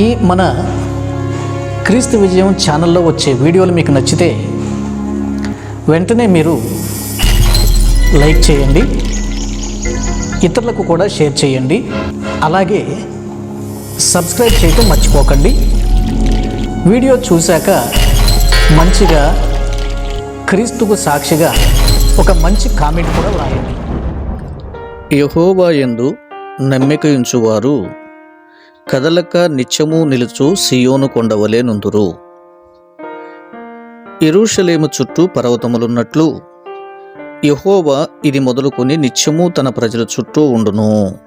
ఈ మన క్రీస్తు విజయం ఛానల్లో వచ్చే వీడియోలు మీకు నచ్చితే వెంటనే మీరు లైక్ చేయండి. ఇతరులకు కూడా షేర్ చేయండి. అలాగే సబ్స్క్రైబ్ చేయటం మర్చిపోకండి. వీడియో చూశాక మంచిగా క్రీస్తుకు సాక్షిగా ఒక మంచి కామెంట్ కూడా వ్రాయండి. యహోవా యందు నమ్మిక ఉంచువారు కదలక నిత్యము నిలుచు సియోను కొండవలే నుందురు. ఎరుషలేము చుట్టూ పర్వతములున్నట్లు యహోవా ఇది మొదలుకొని నిత్యము తన ప్రజల చుట్టూ ఉండును.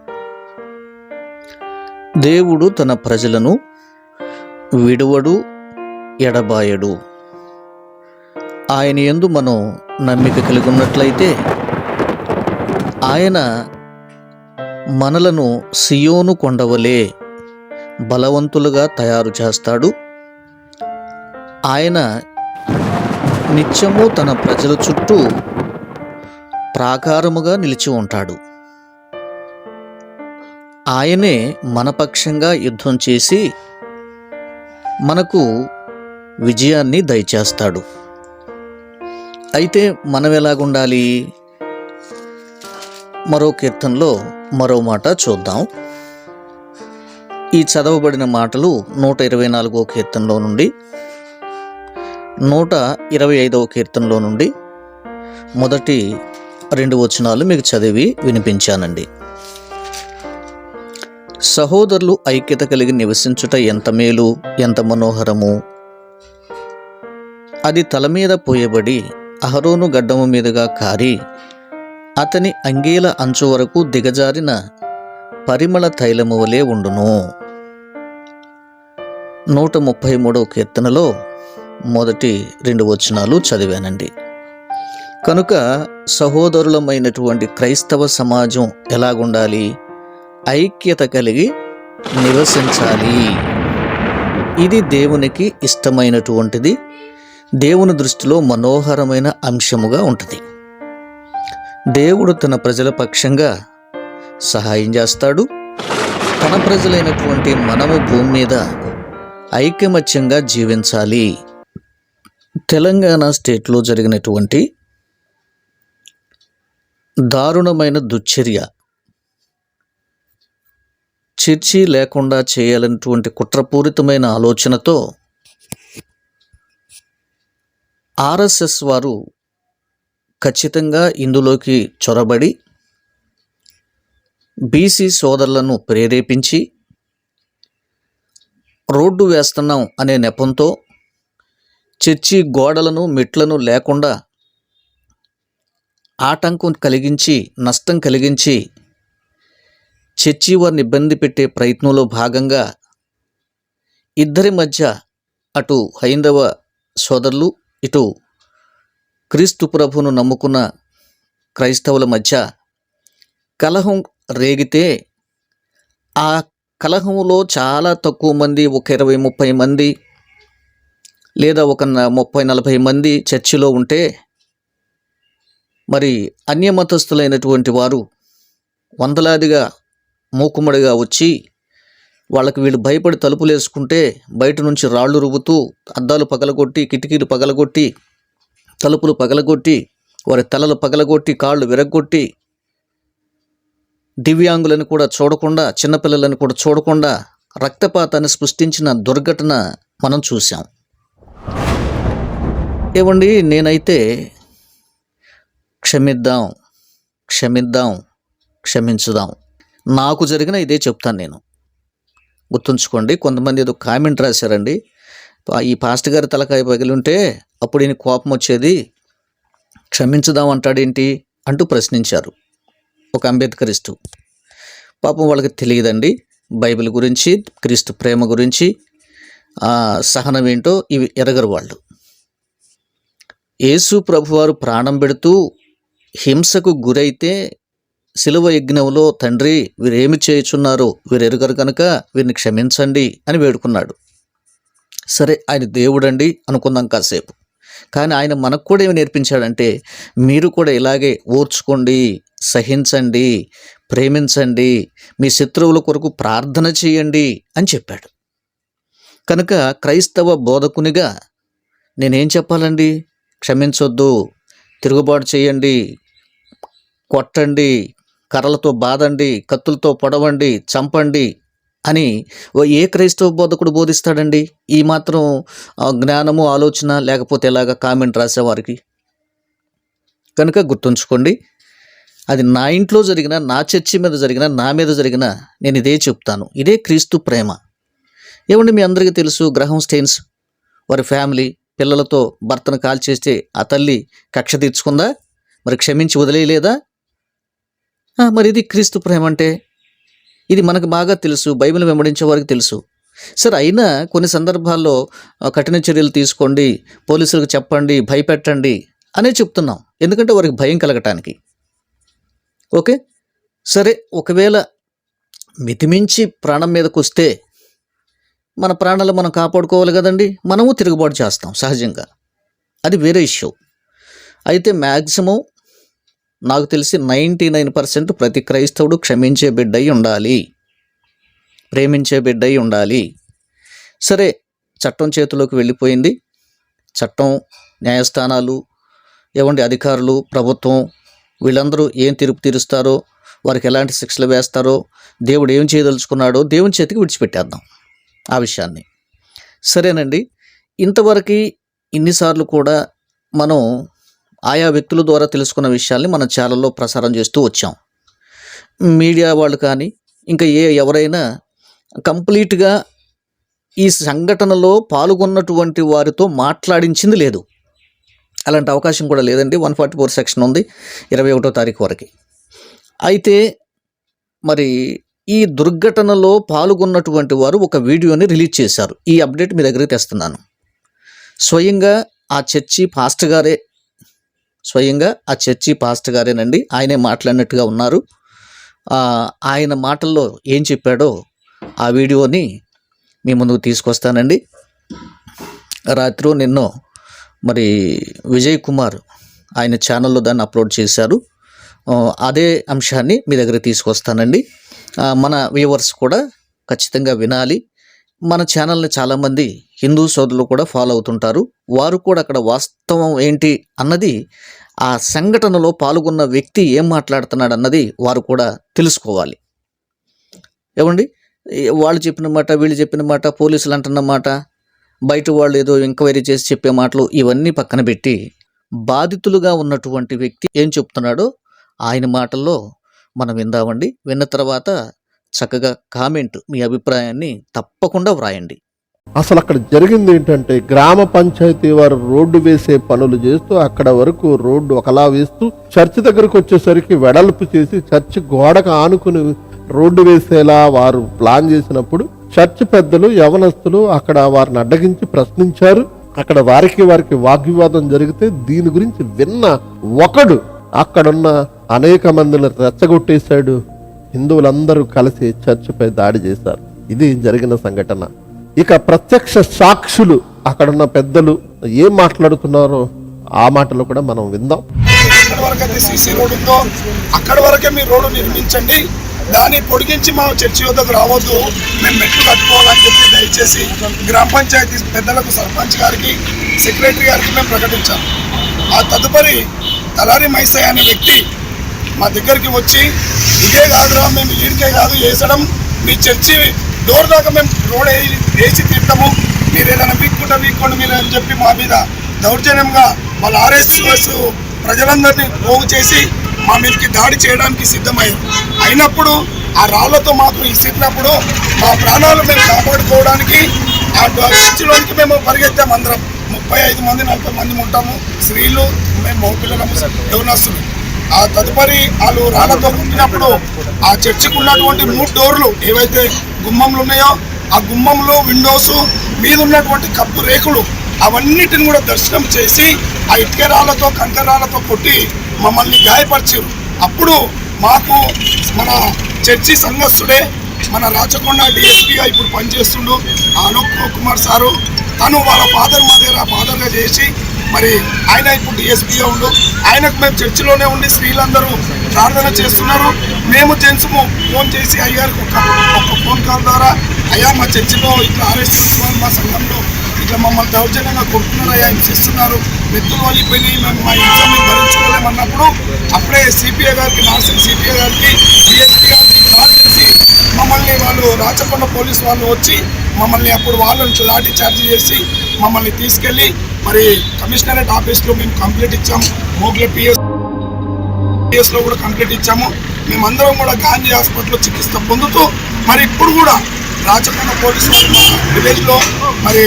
దేవుడు తన ప్రజలను విడువడు ఎడబాయడు. ఆయన ఎందు మనం నమ్మిక కలిగి ఉన్నట్లయితే ఆయన మనలను సియోను కొండవలే బలవంతులుగా తయారు చేస్తాడు. ఆయన నిత్యము తన ప్రజల చుట్టూ ప్రాకారముగా నిలిచి ఉంటాడు. ఆయనే మనపక్షంగా యుద్ధం చేసి మనకు విజయాన్ని దయచేస్తాడు. అయితే మనం ఎలాగుండాలి? మరో కీర్తనలో మరో మాట చూద్దాం. ఈ చదవబడిన మాటలు నూట ఇరవై నాలుగో కీర్తనలో నుండి నూట ఇరవై ఐదవ కీర్తనలో నుండి మొదటి రెండు వచనాలు మీకు చదివి వినిపించానండి. సహోదరులు ఐక్యత కలిగి నివసించుట ఎంత మేలు ఎంత మనోహరము. అది తల మీద పోయబడి అహరోను గడ్డము మీదుగా కారి అతని అంగీల అంచు వరకు దిగజారిన పరిమళ తైలము వలె ఉండును. నూట ముప్పై మూడవ కీర్తనలో మొదటి రెండు వచనాలు చదివానండి. కనుక సహోదరులమైనటువంటి క్రైస్తవ సమాజం ఎలాగుండాలి? ఐక్యత కలిగి నివసించాలి. ఇది దేవునికి ఇష్టమైనటువంటిది. దేవుని దృష్టిలో మనోహరమైన అంశముగా ఉంటుంది. దేవుడు తన ప్రజల పక్షంగా సహాయం చేస్తాడు. తన ప్రజలైనటువంటి మనము భూమి మీద ఐకమత్యంగా జీవించాలి. తెలంగాణ స్టేట్లో జరిగినటువంటి దారుణమైన దుశ్చర్య. చర్చి లేకుండా చేయాలన్నటువంటి కుట్రపూరితమైన ఆలోచనతో ఆర్ఎస్ఎస్ వారు ఖచ్చితంగా ఇందులోకి చొరబడి బీసీ సోదరులను ప్రేరేపించి రోడ్డు వేస్తున్నాం అనే నెపంతో చర్చి గోడలను మెట్లను లేకుండా ఆటంకం కలిగించి నష్టం కలిగించి చర్చి వారిని ఇబ్బంది పెట్టే ప్రయత్నంలో భాగంగా ఇద్దరి మధ్య అటు హైందవ సోదరులు ఇటు క్రీస్తు ప్రభును నమ్ముకున్న క్రైస్తవుల మధ్య కలహం రేగితే ఆ కలహంలో చాలా తక్కువ మంది ఒక ఇరవై ముప్పై మంది లేదా ఒక ముప్పై నలభై మంది చర్చిలో ఉంటే మరి అన్యమతస్థులైనటువంటి వారు వందలాదిగా మూకుమ్మడిగా వచ్చి వాళ్ళకి వీళ్ళు భయపడి తలుపులు వేసుకుంటే బయట నుంచి రాళ్ళు రువ్వుతూ అద్దాలు పగలగొట్టి కిటికీలు పగలగొట్టి తలుపులు పగలగొట్టి వారి తలలు పగలగొట్టి కాళ్ళు విరగొట్టి దివ్యాంగులను కూడా చూడకుండా చిన్నపిల్లలను కూడా చూడకుండా రక్తపాతాన్ని సృష్టించిన దుర్ఘటన మనం చూసాం ఏమండి నేనైతే క్షమిద్దాం క్షమిద్దాం క్షమించుదాం. నాకు జరిగిన ఇదే చెప్తాను నేను. గుర్తుంచుకోండి కొంతమంది ఏదో కామెంట్ రాశారండి. ఈ పాస్ట్ గారి తలకాయ పగిలి ఉంటే అప్పుడు ఈయన కోపం వచ్చేది క్షమించుదాం అంటాడేంటి అంటూ ప్రశ్నించారు. ఒక అంబేద్కరిస్టు. పాపం వాళ్ళకి తెలియదండి. బైబిల్ గురించి క్రీస్తు ప్రేమ గురించి సహనం ఏంటో ఇవి ఎరగరు వాళ్ళు. యేసు ప్రభువారు ప్రాణం పెడుతూ హింసకు గురైతే శిలువ యజ్ఞంలో తండ్రి వీరేమి చేయుచున్నారు వీరు కనుక వీరిని క్షమించండి అని వేడుకున్నాడు. సరే ఆయన దేవుడండి అనుకుందాం కాసేపు. కానీ ఆయన మనకు కూడా ఏమి నేర్పించాడంటే మీరు కూడా ఇలాగే ఓర్చుకోండి సహించండి ప్రేమించండి మీ శత్రువుల కొరకు ప్రార్థన చేయండి అని చెప్పాడు. కనుక క్రైస్తవ బోధకునిగా నేనేం చెప్పాలండి? క్షమించొద్దు తిరుగుబాటు చేయండి కొట్టండి కర్రలతో బాదండి కత్తులతో పొడవండి చంపండి అని ఏ క్రైస్తవ బోధకుడు బోధిస్తాడండి? ఈ మాత్రం ఆ, జ్ఞానము ఆలోచన లేకపోతే ఎలాగ కామెంట్ రాసేవారికి? కనుక గుర్తుంచుకోండి అది నా ఇంట్లో జరిగిన నా చర్చి మీద జరిగిన నా మీద జరిగిన నేను ఇదే చెప్తాను. ఇదే క్రీస్తు ప్రేమ. ఏమండి మీ అందరికీ తెలుసు గ్రహం స్టెయిన్స్? వారి ఫ్యామిలీ పిల్లలతో భర్తను కాల్ చేస్తే ఆ తల్లి కక్ష తీర్చుకుందా? మరి క్షమించి వదిలేయలేదా? మరి ఇది క్రీస్తు ప్రేమ అంటే? ఇది మనకు బాగా తెలుసు బైబిల్ వెంబడించే వారికి తెలుసు. సరే అయినా కొన్ని సందర్భాల్లో కఠిన చర్యలు తీసుకోండి పోలీసులకు చెప్పండి భయపెట్టండి అనే చెప్తున్నాం. ఎందుకంటే వారికి భయం కలగటానికి. ఓకే? సరే ఒకవేళ మితిమించి ప్రాణం మీదకు వస్తే మన ప్రాణాలు మనం కాపాడుకోవాలి కదండి. మనము తిరుగుబాటు చేస్తాం సహజంగా. అది వేరే ఇష్యూ. అయితే మ్యాక్సిమం నాకు తెలిసి నైంటీ నైన్ పర్సెంట్ ప్రతి క్రైస్తవుడు క్షమించే బిడ్డయి ఉండాలి. ప్రేమించే బిడ్డయి ఉండాలి. సరే చట్టం చేతిలోకి వెళ్ళిపోయింది. చట్టం న్యాయస్థానాలు ఏమండి అధికారులు ప్రభుత్వం వీళ్ళందరూ ఏం తీర్పు తీరుస్తారో వారికి ఎలాంటి శిక్షలు వేస్తారో దేవుడు ఏం చేయదలుచుకున్నాడో దేవుని చేతికి విడిచిపెట్టేద్దాం ఆ విషయాన్ని. సరేనండి. ఇంతవరకు ఇన్నిసార్లు కూడా మనం ఆయా వ్యక్తుల ద్వారా తెలుసుకున్న విషయాల్ని మన ఛానల్లో ప్రసారం చేస్తూ వచ్చాం. మీడియా వాళ్ళు కానీ ఇంకా ఏ ఎవరైనా కంప్లీట్గా ఈ సంఘటనలో పాల్గొన్నటువంటి వారితో మాట్లాడించింది లేదు. అలాంటి అవకాశం కూడా లేదండి. వన్ ఫార్టీ ఫోర్ సెక్షన్ ఉంది ఇరవై ఒకటో తారీఖు వరకు. అయితే మరి ఈ దుర్ఘటనలో పాల్గొన్నటువంటి వారు ఒక వీడియోని రిలీజ్ చేశారు. ఈ అప్డేట్ మీ దగ్గరికి తెస్తున్నాను. స్వయంగా ఆ చర్చి పాస్ట్ గారే స్వయంగా ఆ చర్చి పాస్ట్ గారేనండి. ఆయనే మాట్లాడినట్టుగా ఉన్నారు. ఆయన మాటల్లో ఏం చెప్పాడో ఆ వీడియోని మీ ముందుకు తీసుకొస్తానండి. రాత్రి నిన్నో మరి విజయ్ కుమార్ ఆయన ఛానల్లో దాన్ని అప్లోడ్ చేశారు. అదే అంశాన్ని మీ దగ్గర తీసుకొస్తానండి. మన వ్యూవర్స్ కూడా ఖచ్చితంగా వినాలి. మన ఛానల్ని చాలామంది హిందూ సోదరులు కూడా ఫాలో అవుతుంటారు. వారు కూడా అక్కడ వాస్తవం ఏంటి అన్నది ఆ సంఘటనలో పాల్గొన్న వ్యక్తి ఏం మాట్లాడుతున్నాడు అన్నది వారు కూడా తెలుసుకోవాలి. ఏమండి? వాళ్ళు చెప్పిన మాట వీళ్ళు చెప్పిన మాట పోలీసులు అంటున్న మాట బయట వాళ్ళు ఏదో ఎంక్వైరీ చేసి చెప్పే మాటలు ఇవన్నీ పక్కన పెట్టి బాధితులుగా ఉన్నటువంటి వ్యక్తి ఏం చెప్తున్నాడో ఆయన మాటల్లో మనం విందామండి. విన్న తర్వాత చక్కగా కామెంట్ మీ అభిప్రాయాన్ని తప్పకుండా వ్రాయండి. అసలు అక్కడ జరిగింది ఏంటంటే గ్రామ పంచాయతీ వారు రోడ్డు వేసే పనులు చేస్తూ అక్కడ వరకు రోడ్డు ఒకలా వేస్తూ చర్చ్ దగ్గరకు వచ్చేసరికి వెడల్పు చేసి చర్చ్ గోడకు ఆనుకుని రోడ్డు వేసేలా వారు ప్లాన్ చేసినప్పుడు చర్చ్ పెద్దలు యవనస్తులు అక్కడ వారిని అడ్డగించి ప్రశ్నించారు. అక్కడ వారికి వారికి వాగ్వివాదం జరిగితే దీని గురించి విన్న ఒకడు అక్కడున్న అనేక మందిని రెచ్చగొట్టేశాడు. హిందువులందరూ కలిసి చర్చిపై దాడి చేశారు. ఇది జరిగిన సంఘటన. ఇక ప్రత్యక్ష సాక్షులు అక్కడున్న పెద్దలు ఏం మాట్లాడుతున్నారో ఆ మాటలు కూడా మనం విందాం. అక్కడ వరకే మీ రోడ్డు నిర్మించండి. దాన్ని పొడిగించి మా చర్చి వద్దకు రావద్దు. మేము మెట్లు కట్టుకోవాలని చెప్పి దయచేసి గ్రామ పంచాయతీ పెద్దలకు సర్పంచ్ గారికి సెక్రటరీ గారికి మేము ప్రకటించాం. ఆ తదుపరి తలారి మైసయ్య అనే వ్యక్తి మా దగ్గరికి వచ్చి ఇదే కాదురా మేము ఈడికే కాదు వేసడం మీ చర్చి డోర్ దాకా మేము రోడ్ వేసి వేసి మీరు ఏదైనా వీక్కుంటే వీక్కోండి మీరు అని చెప్పి మా మీద దౌర్జన్యంగా వాళ్ళ ఆర్ఎస్ఎస్ ప్రజలందరినీ పోగు చేసి మా మీదకి దాడి చేయడానికి సిద్ధమయ్యారు అయినప్పుడు ఆ రాళ్ళతో మాత్రం ఇసిరినప్పుడు మా ప్రాణాలు మేము కాపాడుకోవడానికి ఆ చర్చిలోనికి మేము పరిగెత్తాము అందరం. ముప్పై ఐదు మంది నలభై మంది ఉంటాము. స్త్రీలు మేము మగపిల్లలము యవనస్తులు. ఆ తదుపరి వాళ్ళు రాళ్ళతో పుట్టినప్పుడు ఆ చర్చికి ఉన్నటువంటి మూడు డోర్లు ఏవైతే గుమ్మంలు ఉన్నాయో ఆ గుమ్మంలో విండోస్ మీద ఉన్నటువంటి కప్పు రేకులు అవన్నిటిని కూడా దర్శనం చేసి ఆ ఇటుక రాళ్ళతో కొట్టి మమ్మల్ని గాయపరిచారు. అప్పుడు మాకు మన చర్చి సంఘస్థుడే మన రాచకొండ డిఎస్పీగా ఇప్పుడు పనిచేస్తుండు ఆలోక్ కుమార్ సారు. తను వాళ్ళ ఫాదర్ మా దగ్గర ఫాదర్గా చేసి మరి ఆయన ఇప్పుడు డిఎస్పీగా ఉండు. ఆయనకు మేము చర్చిలోనే ఉండి స్త్రీలందరూ ప్రార్థన చేస్తున్నారు. మేము జెంట్స్ ఫోన్ చేసి అయ్యారు ఒక ఒక ఫోన్ కాల్ ద్వారా అయ్యా మా చర్చిలో ఇట్లా ఆర్ఎస్ఎస్ మా సంఘంలో ఇట్లా మమ్మల్ని దౌర్జన్యంగా కొడుతున్నారు అయ్యా హింసిస్తున్నారు మెత్తులు వలిపోయి మేము మా హింస మేము భరించుకోలేమన్నప్పుడు అప్పుడే సిపిఐ గారికి నార్సింగ్ సిపిఐ గారికి డిఎస్పీ గారికి కాల్ చేసి మమ్మల్ని వాళ్ళు రాచకొండ పోలీస్ వాళ్ళు వచ్చి మమ్మల్ని అప్పుడు వాళ్ళని లాఠీ చార్జ్ చేసి మమ్మల్ని తీసుకెళ్ళి మరి కమిషనరేట్ ఆఫీస్లో మేము కంప్లీట్ ఇచ్చాము. మోగ్ల పిఎస్ పిఎస్లో కూడా కంప్లీట్ ఇచ్చాము. మేమందరం కూడా గాంధీ హాస్పిటల్లో చికిత్స పొందుతూ మరి ఇప్పుడు కూడా రాచకొండ పోలీసు విలేజ్లో మరి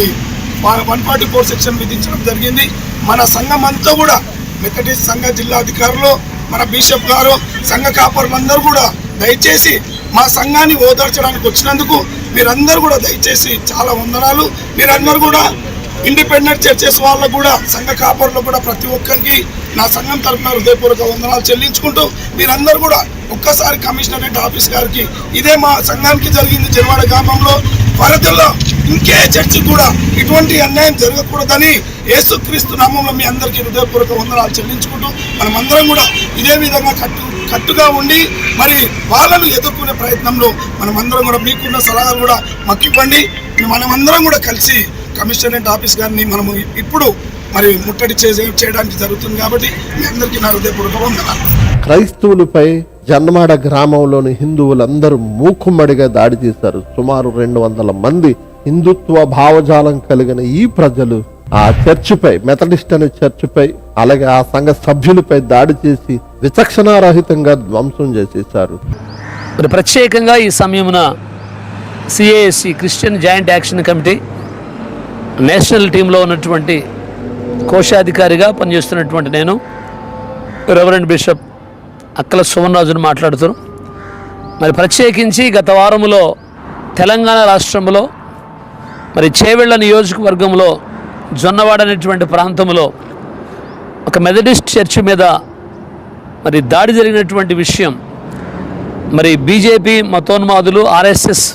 వన్ ఫార్టీ ఫోర్ సెక్షన్ విధించడం జరిగింది. మన సంఘం అంతా కూడా మెథడిస్ట్ సంఘ జిల్లా అధికారులు మన బిషప్ గారు సంఘ కాపరులందరూ కూడా దయచేసి మా సంఘాన్ని ఓదార్చడానికి వచ్చినందుకు మీరందరూ కూడా దయచేసి చాలా వందనాలు. మీరందరూ కూడా ఇండిపెండెంట్ చర్చెస్ వాళ్ళకు కూడా సంఘ కాపర్లు కూడా ప్రతి ఒక్కరికి నా సంఘం తరఫున హృదయపూర్వక వందనాలు చెల్లించుకుంటూ మీరందరూ కూడా ఒక్కసారి కమిషనరేట్ ఆఫీస్ గారికి ఇదే మా సంఘానికి జరిగింది జనవాడ గ్రామంలో వరదల్లో ఇంకే చర్చి కూడా ఇటువంటి అన్యాయం జరగకూడదని యేసుక్రీస్తు నామంలో మీ అందరికీ హృదయపూర్వక వందనాలు చెల్లించుకుంటూ మనమందరం కూడా ఇదే విధంగా కట్టు కట్టుగా ఉండి మరి వాళ్ళను ఎదుర్కొనే ప్రయత్నంలో మనమందరం కూడా మీకున్న సలహాలు కూడా మాకు ఇవ్వండి మనమందరం కూడా కలిసి కమిషనరేట్ ఆఫీస్ గారిని మనము ఇప్పుడు మరి ముట్టడి చేసే చేయడానికి జరుగుతుంది కాబట్టి మీ అందరికీ నా హృదయపూర్వక వందనాలు. క్రైస్తవులపై జన్మాడ గ్రామంలోని హిందువులందరూ మూకుమ్మడిగా దాడి చేశారు. సుమారు రెండు వందల మంది హిందుత్వ భావజాలం కలిగిన ఈ ప్రజలు ఆ చర్చిపై మెథడిస్ట్ అనే చర్చిపై అలాగే ఆ సంఘ సభ్యులపై దాడి చేసి విచక్షణారహితంగా ధ్వంసం చేసేశారు. మరి ప్రత్యేకంగా ఈ సమయమున CASC Christian joint action committee national టీంలో ఉన్నటువంటి కోశాధికారిగా పనిచేస్తున్నటువంటి నేను రెవరెండ్ బిషప్ అక్కల సువర్ణరాజును మాట్లాడుతున్నాను మరి ప్రత్యేకించి గత వారములో తెలంగాణ రాష్ట్రంలో మరి చేవెళ్ళ నియోజకవర్గంలో జొన్నవాడ అనేటువంటి ప్రాంతంలో ఒక మెథడిస్ట్ చర్చి మీద మరి దాడి జరిగినటువంటి విషయం మరి బీజేపీ మతోన్మాదులు ఆర్ఎస్ఎస్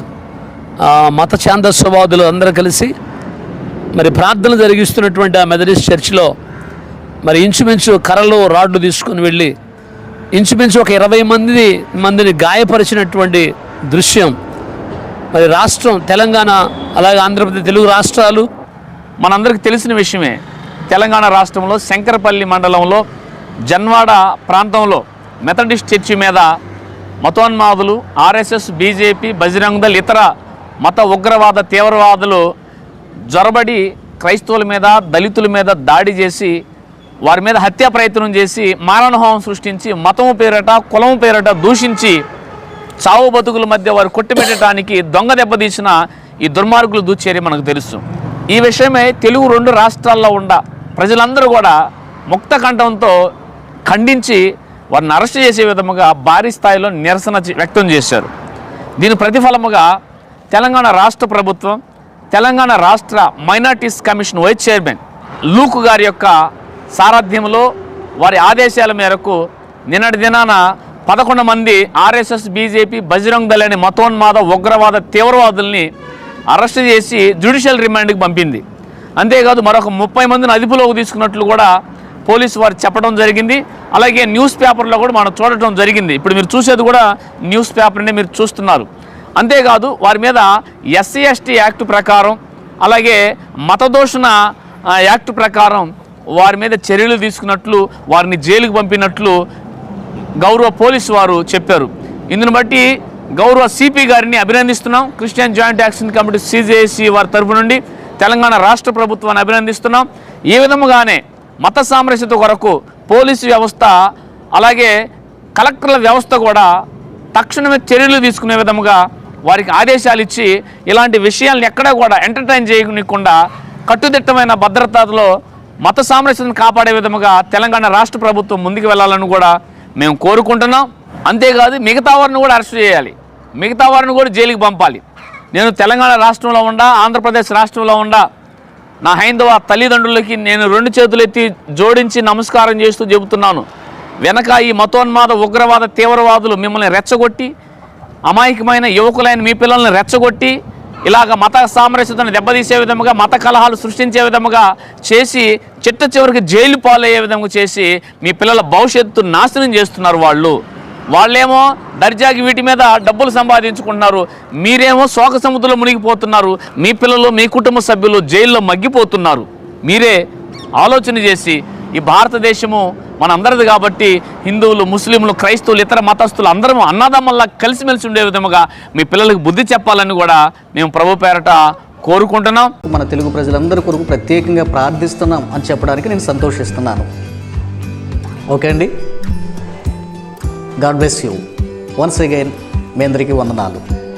మత ఛాందస్వవాదులు అందరూ కలిసి మరి ప్రార్థన జరిగిస్తున్నటువంటి ఆ మెథడిస్ట్ చర్చిలో మరి ఇంచుమించు కర్రలు రాడ్లు తీసుకుని వెళ్ళి ఇంచుమించు ఒక ఇరవై మంది మందిని గాయపరిచినటువంటి దృశ్యం మరి రాష్ట్రం తెలంగాణ అలాగే ఆంధ్రప్రదేశ్ తెలుగు రాష్ట్రాలు. మనందరికీ తెలిసిన విషయమే తెలంగాణ రాష్ట్రంలో శంకరపల్లి మండలంలో జన్వాడ ప్రాంతంలో మెథడిస్ట్ చర్చి మీద మతోన్మాదులు ఆర్ఎస్ఎస్ బీజేపీ బజరంగ్ దళ్ ఇతర మత ఉగ్రవాద తీవ్రవాదులు జొరబడి క్రైస్తవుల మీద దళితుల మీద దాడి చేసి వారి మీద హత్యా ప్రయత్నం చేసి మారణహోమం సృష్టించి మతము పేరట కులం పేరట దూషించి చావు బతుకుల మధ్య వారు కొట్టిపెట్టడానికి దొంగ దెబ్బతీసిన ఈ దుర్మార్గులు దూచేరి మనకు తెలుసు. ఈ విషయమై తెలుగు రెండు రాష్ట్రాల్లో ఉండ ప్రజలందరూ కూడా ముక్త కంఠంతో ఖండించి వారిని అరెస్ట్ చేసే విధముగా భారీ స్థాయిలో నిరసన వ్యక్తం చేశారు. దీని ప్రతిఫలముగా తెలంగాణ రాష్ట్ర ప్రభుత్వం తెలంగాణ రాష్ట్ర minorities commission vice chairman Luke గారి యొక్క సారథ్యంలో వారి ఆదేశాల మేరకు నిన్నటి దినాన పదకొండు మంది ఆర్ఎస్ఎస్ బీజేపీ బజరంగ్ దళ్ అనే మతోన్మాద ఉగ్రవాద తీవ్రవాదుల్ని అరెస్ట్ చేసి జ్యుడిషియల్ రిమాండ్కి పంపింది. అంతేకాదు మరొక ముప్పై మందిని అదుపులోకి తీసుకున్నట్లు కూడా పోలీసు వారు చెప్పడం జరిగింది. అలాగే న్యూస్ పేపర్లో కూడా మనం చూడటం జరిగింది. ఇప్పుడు మీరు చూసేది కూడా న్యూస్ పేపర్ని మీరు చూస్తున్నారు. అంతేకాదు వారి మీద ఎస్సీ ఎస్టీ యాక్ట్ ప్రకారం అలాగే మతదోషణ యాక్ట్ ప్రకారం వారి మీద చర్యలు తీసుకున్నట్లు వారిని జైలుకు పంపినట్లు గౌరవ పోలీసు వారు చెప్పారు. ఇందును బట్టి గౌరవ సిపి గారిని అభినందిస్తున్నాం. Christian joint action committee CJC వారి తరపు నుండి తెలంగాణ రాష్ట్ర ప్రభుత్వాన్ని అభినందిస్తున్నాం. ఈ విధముగానే మత సామరస్యత కొరకు పోలీసు వ్యవస్థ అలాగే కలెక్టర్ల వ్యవస్థ కూడా తక్షణమే చర్యలు తీసుకునే విధముగా వారికి ఆదేశాలు ఇచ్చి ఇలాంటి విషయాలను ఎక్కడా కూడా ఎంటర్టైన్ చేయకుండా కట్టుదిట్టమైన భద్రతలో మత సామరస్యతను కాపాడే విధముగా తెలంగాణ రాష్ట్ర ప్రభుత్వం ముందుకు వెళ్ళాలని కూడా మేము కోరుకుంటున్నాం. అంతేకాదు మిగతా వారిని కూడా అరెస్ట్ చేయాలి. మిగతా వారిని కూడా జైలుకి పంపాలి. నేను తెలంగాణ రాష్ట్రంలో ఉండా ఆంధ్రప్రదేశ్ రాష్ట్రంలో ఉండా. నా హైందవ తల్లిదండ్రులకి నేను రెండు చేతులు ఎత్తి జోడించి నమస్కారం చేస్తూ చెబుతున్నాను. వెనక ఈ మతోన్మాద ఉగ్రవాద తీవ్రవాదులు మిమ్మల్ని రెచ్చగొట్టి అమాయకమైన యువకులైన మీ పిల్లల్ని రెచ్చగొట్టి ఇలాగ మత సామరస్యతను దెబ్బతీసే విధముగా మత కలహాలు సృష్టించే విధముగా చేసి చిట్ట చివరికి జైలు పాలయ్యే విధంగా చేసి మీ పిల్లల భవిష్యత్తు నాశనం చేస్తున్నారు వాళ్ళు. వాళ్ళేమో దర్జాకి వీటి మీద డబ్బులు సంపాదించుకుంటున్నారు. మీరేమో శోక సముద్రంలో మునిగిపోతున్నారు. మీ పిల్లలు మీ కుటుంబ సభ్యులు జైల్లో మగ్గిపోతున్నారు. మీరే ఆలోచన చేసి ఈ భారతదేశము మనందరిది కాబట్టి హిందువులు ముస్లింలు క్రైస్తవులు ఇతర మతస్థులు అందరం అన్నదమ్మల్లా కలిసిమెలిసి ఉండే విధముగా మీ పిల్లలకు బుద్ధి చెప్పాలని కూడా మేము ప్రభు పేరట కోరుకుంటున్నాం. మన తెలుగు ప్రజలందరి కొరకు ప్రత్యేకంగా ప్రార్థిస్తున్నాం అని చెప్పడానికి నేను సంతోషిస్తున్నాను. ఓకే అండి? God bless you. Once again మీ అందరికీ వందనాలు.